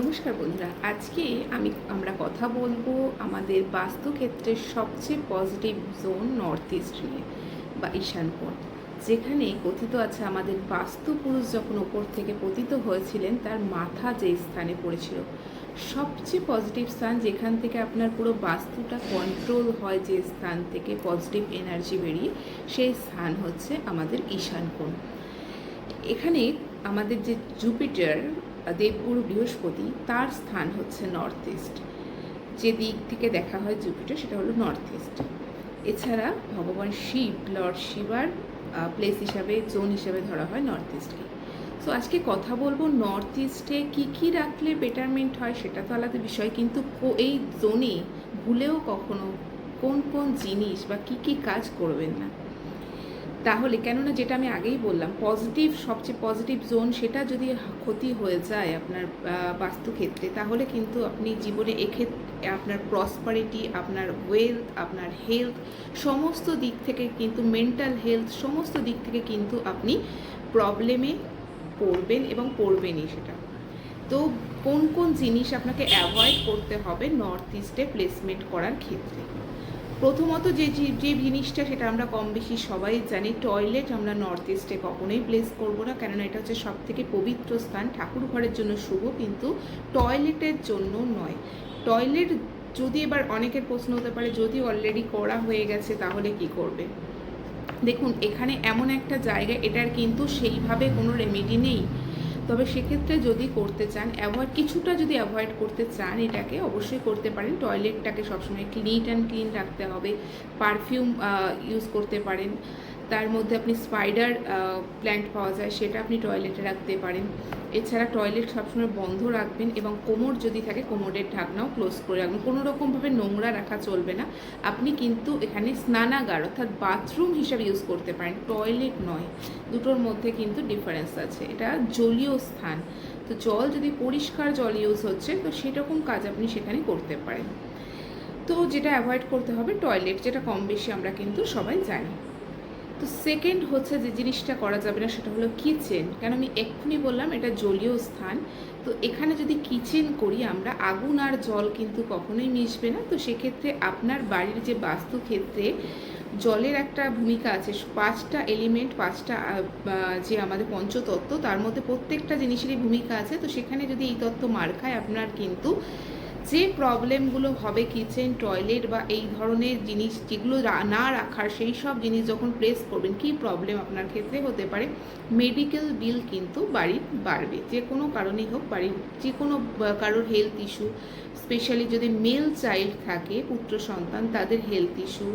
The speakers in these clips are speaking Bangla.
নমস্কার বন্ধুরা, আজকে আমি, আমরা কথা বলব আমাদের বাস্তুক্ষেত্রের সবচেয়ে পজিটিভ জোন নর্থ ইস্ট নিয়ে, বা ঈশানকোণ যেখানে কথিত আছে, আমাদের বাস্তু পুরুষ যখন ওপর থেকে পতিত হয়েছিলেন, তার মাথা যে স্থানে পড়েছিল। সবচেয়ে পজিটিভ স্থান যেখান থেকে আপনার পুরো বাস্তুটা কন্ট্রোল হয়, যে স্থান থেকে পজিটিভ এনার্জি বেরিয়ে, সেই স্থান হচ্ছে আমাদের ঈশানকোণ এখানে আমাদের যে জুপিটার দেবগুরু বৃহস্পতি, তার স্থান হচ্ছে নর্থ ইস্ট যে দিক থেকে দেখা হয় জুপিটার সেটা হলো নর্থ ইস্ট এছাড়া ভগবান শিব লর্ড শিবার প্লেস হিসাবে জোন হিসাবে ধরা হয় নর্থ ইস্টকে সো আজকে কথা বলব নর্থ ইস্টে কী কী রাখলে বেটারমেন্ট হয় সেটা তো আলাদা বিষয়, কিন্তু এই জোনে ভুলেও কখনো কোন কোন জিনিস বা কী কী কাজ করবেন না। তাহলে কেননা যেটা আমি আগেই বললাম পজিটিভ সবচেয়ে পজিটিভ জোন সেটা যদি ক্ষতি হয়ে যায় আপনার বাস্তুক্ষেত্রে, তাহলে কিন্তু আপনি জীবনে এক্ষেত্রে আপনার প্রসপারিটি আপনার ওয়েলথ আপনার হেলথ সমস্ত দিক থেকে কিন্তু মেন্টাল হেলথ সমস্ত দিক থেকে কিন্তু আপনি প্রবলেমে পড়বেন এবং পড়বেনই সেটা। তো কোন কোন জিনিস আপনাকে অ্যাভয়েড করতে হবে নর্থ ইস্টে প্লেসমেন্ট করার ক্ষেত্রে? প্রথমত যে যে- জিনিসটা সেটা আমরা কম বেশি সবাই জানি, টয়লেট আমরা নর্থ ইস্টে কখনোই প্লেস করব না। কেননা এটা হচ্ছে সব থেকে পবিত্র স্থান। ঠাকুর ঘরের জন্য শুভ, কিন্তু টয়লেটের জন্য নয়। টয়লেট যদি এবার অনেকের প্রশ্ন হতে পারে, যদি অলরেডি করা হয়ে গেছে, তাহলে কি করবে? দেখুন, এখানে এমন একটা জায়গা, এটার কিন্তু সেইভাবে কোনো রেমেডি নেই। তবে সেক্ষেত্রে যদি করতে চান অ্যাভয়েড কিছুটা যদি অ্যাভয়েড করতে চান এটাকে অবশ্যই করতে পারেন। টয়লেটটাকে সবসময় নিট অ্যান্ড ক্লিন রাখতে হবে। পারফিউম ইউজ করতে পারেন। তার মধ্যে আপনি স্পাইডার প্ল্যান্ট পাওয়া যায়, সেটা আপনি টয়লেটে রাখতে পারেন। এছাড়া টয়লেট সবসময় বন্ধ রাখবেন এবং কোমর যদি থাকে, কোমরের ঢাকনাও ক্লোজ করে রাখবেন। কোনো রকমভাবে নোংরা রাখা চলবে না। আপনি কিন্তু এখানে স্নানাগার অর্থাৎ বাথরুম হিসাবে ইউজ করতে পারেন। টয়লেট নয়, দুটোর মধ্যে কিন্তু ডিফারেন্স আছে। এটা জলীয় স্থান। তো জল যদি পরিষ্কার জল ইউজ হচ্ছে, তো সেরকম কাজ আপনি সেখানে করতে পারেন। তো যেটা অ্যাভয়েড করতে হবে টয়লেট যেটা কম বেশি আমরা কিন্তু সবাই জানি। তো সেকেন্ড হচ্ছে যে জিনিসটা করা যাবে না, সেটা হলো কিচেন কেন আমি এক্ষুনি বললাম, এটা জলীয় স্থান। তো এখানে যদি কিচেন করি, আমরা আগুন আর জল কিন্তু কখনোই মিশবে না। তো সেক্ষেত্রে আপনার বাড়ির যে বাস্তুক্ষেত্রে জলের একটা ভূমিকা আছে। পাঁচটা এলিমেন্ট পাঁচটা যে আমাদের পঞ্চতত্ত্ব, তার মধ্যে প্রত্যেকটা জিনিসেরই ভূমিকা আছে। তো সেখানে যদি এই তত্ত্ব মার খায় আপনার কিন্তু যে প্রবলেমগুলো হবে কিচেন, টয়লেট বা এই ধরনের জিনিস যেগুলো না রাখার সেই সব জিনিস যখন প্রেস করবেন, কী প্রবলেম আপনার ক্ষেত্রে হতে পারে? মেডিকেল বিল কিন্তু বাড়ির বাড়বে। যে কোনো কারণেই হোক বাড়ির, যে কোনো কারোর হেলথ ইস্যু স্পেশালি যদি মেল চাইল্ড থাকে, পুত্র সন্তান, তাদের হেলথ ইস্যু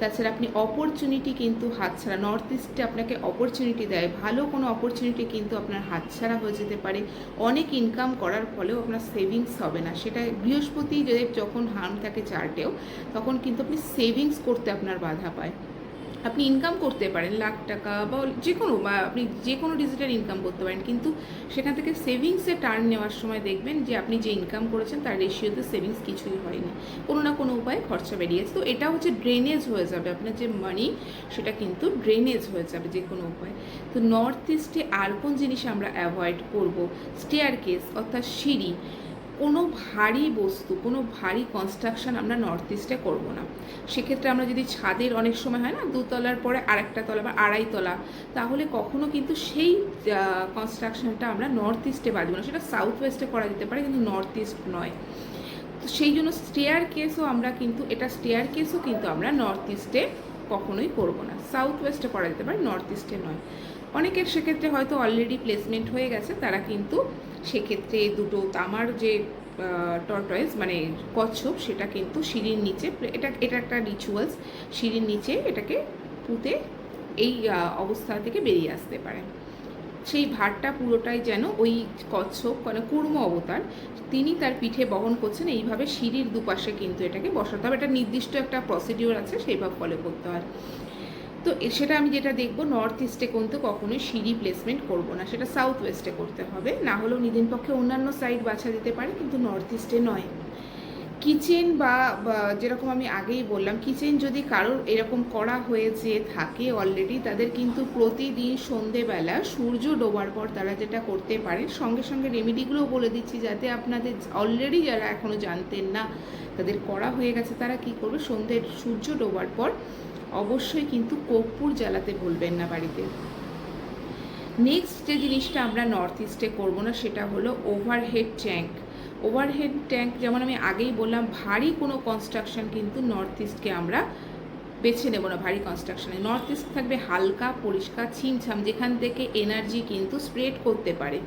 তাছাড়া আপনি অপরচুনিটি কিন্তু হাতছাড়া নর্থ ইস্টে আপনাকে অপরচুনিটি দেয়, ভালো কোনো অপরচুনিটি কিন্তু আপনার হাতছাড়া হয়ে যেতে পারে। অনেক ইনকাম করার ফলেও আপনার সেভিংস হবে না। সেটা বৃহস্পতি যদি যখন হার্ম থাকে চার্টেও তখন কিন্তু আপনি সেভিংস করতে আপনার বাধা পায়। আপনি ইনকাম করতে পারেন লাখ টাকা বা যে কোনো বা আপনি যে কোনো ডিজিটাল ইনকাম করতে পারেন, কিন্তু সেখান থেকে সেভিংসে টার্ন নেওয়ার সময় দেখবেন যে আপনি যে ইনকাম করেছেন তার রেশিওতে সেভিংস কিছুই হয়নি। কোনো না কোনো উপায়ে খরচা বেরিয়েছে। তো এটা হচ্ছে ড্রেনেজ হয়ে যাবে। আপনার যে মানি সেটা কিন্তু ড্রেনেজ হয়ে যাবে যে কোনো উপায়। তো নর্থ ইস্টে আর কোন জিনিস আমরা অ্যাভয়েড করব? স্টেয়ার কেস অর্থাৎ সিঁড়ি। কোনো ভারী বস্তু, কোনো ভারী কনস্ট্রাকশন আমরা নর্থ ইস্টে করব না। সেক্ষেত্রে আমরা যদি ছাদের অনেক সময় হয় না, দুতলার পরে আরেকটা তলা বা আড়াই তলা, তাহলে কখনো কিন্তু সেই কনস্ট্রাকশনটা আমরা নর্থ ইস্টে বাঁধবো না। সেটা সাউথ ওয়েস্টে করা যেতে পারে, কিন্তু নর্থ ইস্ট নয়। তো সেই জন্য স্টেয়ার কেসও আমরা কিন্তু, এটা স্টেয়ার কেসও কিন্তু আমরা নর্থ ইস্টে কখনোই করব না। সাউথ ওয়েস্টে করা যেতে পারে নর্থ ইস্টে নয়। অনেকের সেক্ষেত্রে হয়তো অলরেডি প্লেসমেন্ট হয়ে গেছে, তারা কিন্তু সেক্ষেত্রে দুটো তামার যে টর্টয়েস মানে কচ্ছপ, সেটা কিন্তু সিঁড়ির নিচে, এটা এটা একটা রিচুয়ালস সিঁড়ির নিচে এটাকে পুঁতে এই অবস্থা থেকে বেরিয়ে আসতে পারে। সেই ভারটা পুরোটাই যেন ওই কচ্ছপ মানে কুর্ম অবতার, তিনি তার পিঠে বহন করছেন, এইভাবে সিঁড়ির দুপাশে কিন্তু এটাকে বসাতে হবে। এটা নির্দিষ্ট একটা প্রসিডিওর আছে, সেইভাবে ফলো করতে হয়। তো সেটা আমি যেটা দেখব নর্থ ইস্টে কিন্তু কখনোই সিঁড়ি প্লেসমেন্ট করব না। সেটা সাউথ ওয়েস্টে করতে হবে। না হলেও নিদিন পক্ষে অন্যান্য সাইড বাছা দিতে পারে, কিন্তু নর্থ ইস্টে নয়। কিচেন বা যেরকম আমি আগেই বললাম, কিচেন যদি কারোর এরকম করা হয়েছে, থাকে অলরেডি তাদের কিন্তু প্রতিদিন সন্ধেবেলা সূর্য ডোবার পর তারা যেটা করতে পারে সঙ্গে সঙ্গে রেমেডিগুলোও বলে দিচ্ছি যাতে আপনাদের অলরেডি যারা এখনও জানতেন না তাদের করা হয়ে গেছে, তারা কি করবে? সন্ধ্যের সূর্য ডোবার পর অবশ্যই কিন্তু কর্পূর জ্বালাতে ভুলবেন না বাড়িতে। নেক্সট যে জিনিসটা আমরা নর্থ ইস্টে করব না, সেটা হলো ওভারহেড ট্যাঙ্ক ওভারহেড ট্যাঙ্ক যেমন আমি আগেই বললাম, ভারী কোনো কনস্ট্রাকশন কিন্তু নর্থ ইস্টকে আমরা বেছে নেব না ভারী কনস্ট্রাকশনে নর্থ ইস্ট থাকবে হালকা, পরিষ্কার, ছিমছাম, যেখান থেকে এনার্জি কিন্তু স্প্রেড করতে পারে।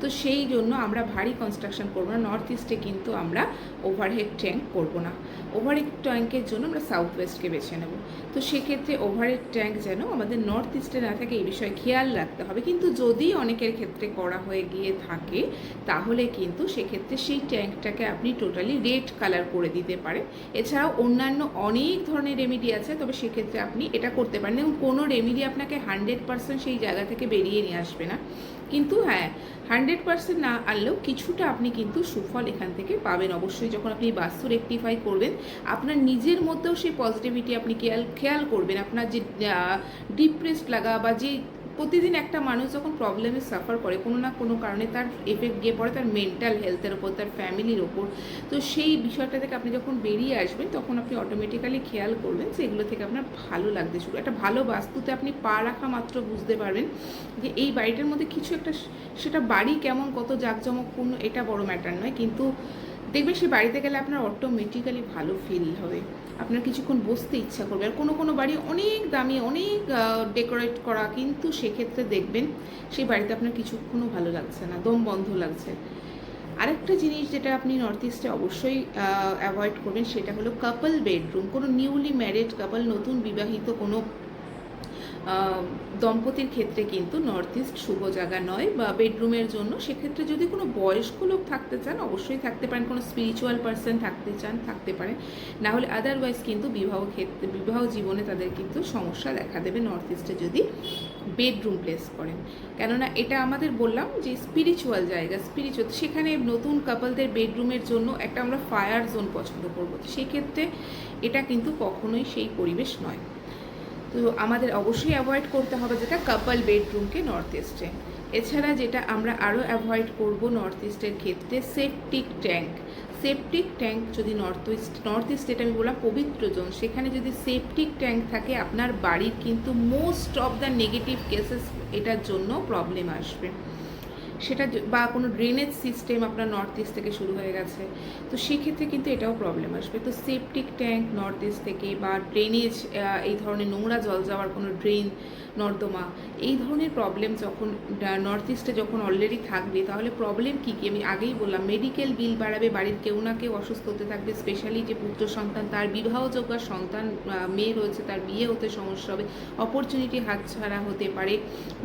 তো সেই জন্য আমরা ভারী কনস্ট্রাকশন করব না নর্থ ইস্টে কিন্তু আমরা ওভারহেড ট্যাঙ্ক করব না। ওভারহেড ট্যাঙ্কের জন্য আমরা সাউথ ওয়েস্টকে বেছে নেব। তো সেক্ষেত্রে ওভারহেড ট্যাঙ্ক যেন আমাদের নর্থ ইস্টে না থাকে, এই বিষয়ে খেয়াল রাখতে হবে। কিন্তু যদি অনেকের ক্ষেত্রে করা হয়ে গিয়ে থাকে, তাহলে কিন্তু সেক্ষেত্রে সেই ট্যাঙ্কটাকে আপনি টোটালি রেড কালার করে দিতে পারেন। এছাড়াও অন্যান্য অনেক ধরনের রেমিডি আছে, তবে সেক্ষেত্রে আপনি এটা করতে পারেন। এবং কোনো রেমিডি আপনাকে হান্ড্রেড পার্সেন্ট সেই জায়গা থেকে বেরিয়ে নিয়ে আসবে না। কিন্তু হ্যাঁ হান্ড্রেড পার্সেন্ট না আনলেও কিছুটা আপনি কিন্তু সুফল এখান থেকে পাবেন। অবশ্যই যখন আপনি বাস্তু রেক্টিফাই করবেন, আপনার নিজের মধ্যেও সেই পজিটিভিটি আপনি খেয়াল খেয়াল করবেন। আপনার যে ডিপ্রেসড লাগা বা যে প্রতিদিন একটা মানুষ যখন প্রবলেমে সাফার করে, কোনো না কোনো কারণে তার এফেক্ট গিয়ে পড়ে তার মেন্টাল হেলথের ওপর তার ফ্যামিলির ওপর তো সেই বিষয়টা থেকে আপনি যখন বেরিয়ে আসবেন, তখন আপনি অটোমেটিক্যালি খেয়াল করবেন যে এগুলো থেকে আপনার ভালো লাগতে শুরু, একটা ভালো বাস্তুতে আপনি পা রাখা মাত্র বুঝতে পারবেন যে এই বাড়িটার মধ্যে কিছু একটা, সেটা বাড়ি কেমন, কত জাঁকজমকপূর্ণ, এটা বড় ম্যাটার নয়। কিন্তু দেখবেন সে বাড়িতে গেলে আপনার অটোমেটিক্যালি ভালো ফিল হবে। আপনার কিছুক্ষণ বসতে ইচ্ছা করবে। আর কোনো কোনো বাড়ি অনেক দামি, অনেক ডেকোরেট করা, কিন্তু সেক্ষেত্রে দেখবেন সেই বাড়িতে আপনার কিছুক্ষণও ভালো লাগছে না, দম বন্ধ লাগছে। আরেকটা জিনিস যেটা আপনি নর্থ ইস্টে অবশ্যই অ্যাভয়েড করবেন সেটা হলো কাপল বেডরুম কোনো নিউলি ম্যারিড কাপল নতুন বিবাহিত কোনো দম্পতির ক্ষেত্রে কিন্তু নর্থ ইস্ট শুভ জায়গা নয় বা বেডরুমের জন্য। সেক্ষেত্রে যদি কোনো বয়স্ক লোক থাকতে চান, অবশ্যই থাকতে পারেন। কোনো স্পিরিচুয়াল পার্সন থাকতে চান, থাকতে পারেন না হলে আদারওয়াইজ কিন্তু বিবাহ ক্ষেত্রে, বিবাহ জীবনে তাদের কিন্তু সমস্যা দেখা দেবে নর্থ ইস্টে যদি বেডরুম প্লেস করেন। কেননা এটা আমাদের বললাম যে স্পিরিচুয়াল জায়গা স্পিরিচুয়াল সেখানে নতুন কাপলদের বেডরুমের জন্য একটা আমরা ফায়ার জোন পছন্দ করব। সেক্ষেত্রে এটা কিন্তু কখনোই সেই পরিবেশ নয়। তো আমাদের অবশ্যই অ্যাভয়েড করতে হবে যেটা কাপল বেডরুমকে নর্থ ইস্টে এছাড়া যেটা আমরা আরও অ্যাভয়েড করব নর্থ ইস্টের ক্ষেত্রে সেপটিক ট্যাঙ্ক সেপটিক ট্যাঙ্ক যদি নর্থ ইস্ট নর্থ ইস্ট যেটা আমি বললাম পবিত্র জোন সেখানে যদি সেপটিক ট্যাঙ্ক থাকে, আপনার বাড়ির কিন্তু most of the negative cases এটার জন্য প্রবলেম আসবে। সেটা বা কোনো ড্রেনেজ সিস্টেম আপনার নর্থ ইস্ট থেকে শুরু হয়ে গেছে। তো সেক্ষেত্রে কিন্তু এটাও প্রবলেম আসবে। তো সেপটিক ট্যাঙ্ক নর্থ ইস্ট থেকে বা ড্রেনেজ এই ধরনের নোংরা জল যাওয়ার কোনো ড্রেন নর্দমা, এই ধরনের প্রবলেম যখন নর্থ ইস্টে যখন অলরেডি থাকবে, তাহলে প্রবলেম কী কী? আমি আগেই বললাম মেডিকেল বিল বাড়াবে, বাড়ির কেউ না কেউ অসুস্থ হতে থাকবে স্পেশালি যে পুত্র সন্তান, তার বিবাহযোগ্য সন্তান মেয়ে রয়েছে, তার বিয়ে হতে সমস্যা হবে অপরচুনিটি হাতছাড়া হতে পারে।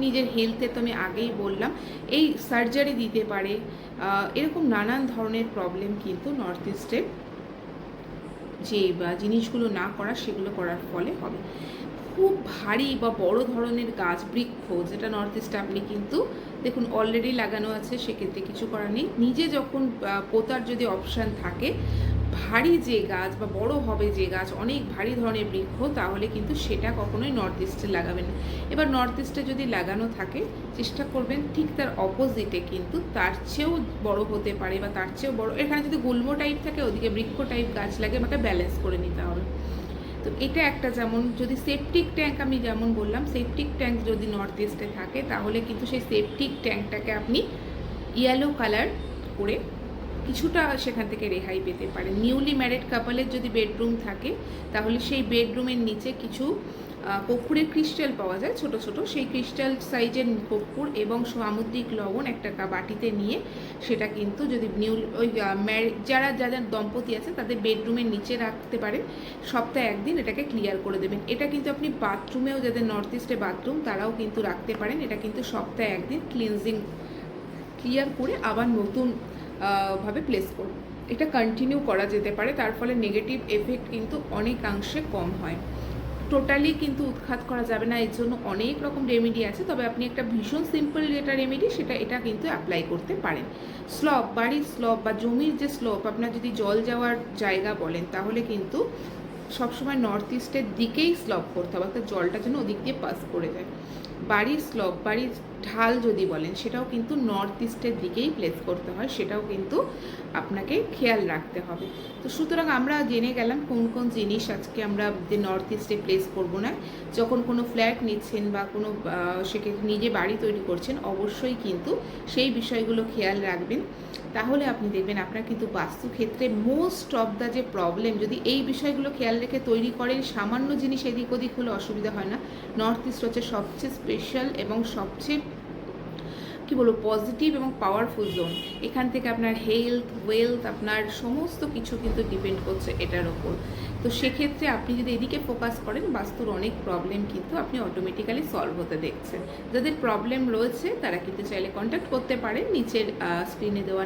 নিজের হেলথে তো আমি আগেই বললাম, এই সার্জারি দিতে পারে এরকম নানান ধরনের প্রবলেম কিন্তু নর্থ ইস্টে যে জিনিসগুলো না করা সেগুলো করার ফলে হবে। খুব ভারী বা বড় ধরনের গাছ, বৃক্ষ যেটা নর্থ ইস্টে আপনি কিন্তু দেখুন অলরেডি লাগানো আছে, সেক্ষেত্রে কিছু করার নেই। নিজে যখন পোতার যদি অপশান থাকে ভারী যে গাছ বা বড় হবে যে গাছ, অনেক ভারী ধরনের বৃক্ষ, তাহলে কিন্তু সেটা কখনোই নর্থ ইস্টে লাগাবেন না। এবার নর্থ ইস্টে যদি লাগানো থাকে, চেষ্টা করবেন ঠিক তার অপোজিটে কিন্তু তার চেয়েও বড় হতে পারে বা তার চেয়েও বড়, এখানে যদি গুল্ম টাইপ থাকে, ওদিকে বৃক্ষ টাইপ গাছ লাগে আমাকে ব্যালেন্স করে নিতে হবে। তো এটা একটা যেমন, যদি সেপটিক ট্যাঙ্ক আমি যেমন বললাম সেপটিক ট্যাঙ্ক যদি নর্থ ইস্টে থাকে, তাহলে কিন্তু সেই সেপটিক ট্যাঙ্কটাকে আপনি ইয়েলো কালার করে কিছুটা সেখান থেকে রেহাই পেতে পারেন। নিউলি ম্যারিড কাপলের যদি বেডরুম থাকে, তাহলে সেই বেডরুমের নিচে কিছু কর্পূরের ক্রিস্টাল পাওয়া যায়, ছোট ছোট। সেই ক্রিস্টাল সাইজের কর্পূর এবং সামুদ্রিক লবণ একটা বাটিতে নিয়ে সেটা কিন্তু যদি নিউ ওই যারা যাদের দম্পতি আছে, তাদের বেডরুমের নিচে রাখতে পারেন। সপ্তাহে একদিন এটাকে ক্লিয়ার করে দেবেন। এটা কিন্তু আপনি বাথরুমেও যাদের নর্থ ইস্টে বাথরুম তারাও কিন্তু রাখতে পারেন। এটা কিন্তু সপ্তাহে একদিন ক্লিনজিং ক্লিয়ার করে আবার নতুন ভাবে প্লেস করব। এটা কন্টিনিউ করা যেতে পারে, তার ফলে নেগেটিভ এফেক্ট কিন্তু অনেকাংশে কম হয়। টোটালি কিন্তু উৎখাত করা যাবে না, এর জন্য অনেক রকম রেমেডি আছে, তবে আপনি একটা ভীষণ সিম্পল যেটা রেমেডি সেটা এটা কিন্তু অ্যাপ্লাই করতে পারেন। স্লপ বাড়ির স্লপ বা জমির যে স্লপ আপনার যদি জল যাওয়ার জায়গা বলেন, তাহলে কিন্তু সবসময় নর্থ ইস্টের দিকেই স্লপ করতে হবে, অর্থাৎ জলটা যেন ওদিক দিয়ে পাস করে যায়। বাড়ির স্লপ বাড়ির ঢাল যদি বলেন, সেটাও কিন্তু নর্থ ইস্টের দিকেই প্লেস করতে হয়, সেটাও কিন্তু আপনাকে খেয়াল রাখতে হবে। তো সুতরাং আমরা জেনে গেলাম কোন কোন জিনিস আজকে আমরা যে নর্থ ইস্টে প্লেস করব না। যখন কোনো ফ্ল্যাট নিচ্ছেন বা কোনো সেক্ষেত্রে নিজে বাড়ি তৈরি করছেন, অবশ্যই কিন্তু সেই বিষয়গুলো খেয়াল রাখবেন। তাহলে আপনি দেখবেন আপনার কিন্তু বাস্তুক্ষেত্রে মোস্ট অফ দ্য যে প্রবলেম যদি এই বিষয়গুলো খেয়াল রেখে তৈরি করেন, সামান্য জিনিস এদিক ওদিক হলে অসুবিধা হয় না। নর্থ ইস্ট হচ্ছে সবচেয়ে স্পেশাল এবং সবচেয়ে, কী বলব পজিটিভ এবং পাওয়ারফুল জোন এখান থেকে আপনার হেলথ ওয়েলথ আপনার সমস্ত কিছু কিন্তু ডিপেন্ড করছে এটার ওপর। তো সেক্ষেত্রে আপনি যদি এদিকে ফোকাস করেন, বাস্তুর অনেক প্রবলেম কিন্তু আপনি অটোমেটিক্যালি সলভ হতে দেখছেন। যাদের প্রবলেম রয়েছে, তারা কিন্তু চাইলে কন্ট্যাক্ট করতে পারেন। নিচের স্ক্রিনে দেওয়া